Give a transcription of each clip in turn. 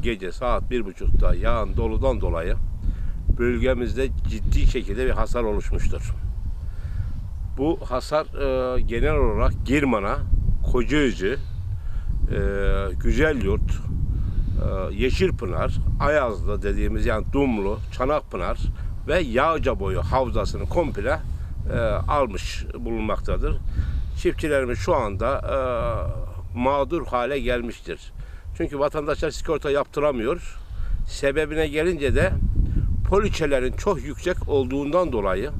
gece saat bir buçukta yağan doludan dolayı bölgemizde ciddi şekilde bir hasar oluşmuştur. Bu hasar e, genel olarak Girman'a, Kocaözü, e, Güzelyurt, e, Yeşilpınar, Ayazlı dediğimiz yani Dumlu, Çanakpınar ve Yağca boyu havzasını komple e, almış bulunmaktadır. Çiftçilerimiz şu anda e, mağdur hale gelmiştir. Çünkü vatandaşlar sigorta yaptıramıyor. Sebebine gelince de poliçelerin çok yüksek olduğundan dolayı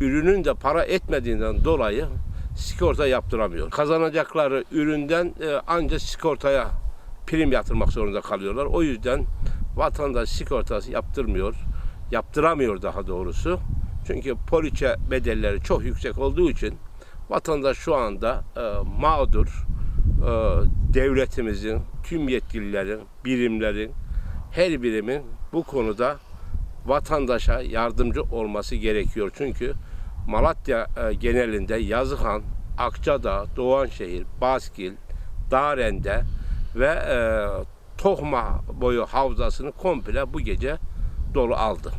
ürünün de para etmediğinden dolayı sigorta yaptıramıyor. Kazanacakları üründen e, ancak sigortaya prim yatırmak zorunda kalıyorlar. O yüzden vatandaş sigortası yaptırmıyor. Yaptıramıyor daha doğrusu. Çünkü poliçe bedelleri çok yüksek olduğu için vatandaş şu anda e, mağdur. E, devletimizin, tüm yetkililerin, birimlerin, her birimin bu konuda vatandaşa yardımcı olması gerekiyor. Çünkü Malatya e, genelinde Yazıhan, Akçadağ, Doğanşehir, Baskil, Darende ve e, Tohma boyu havzasını komple bu gece dolu aldı.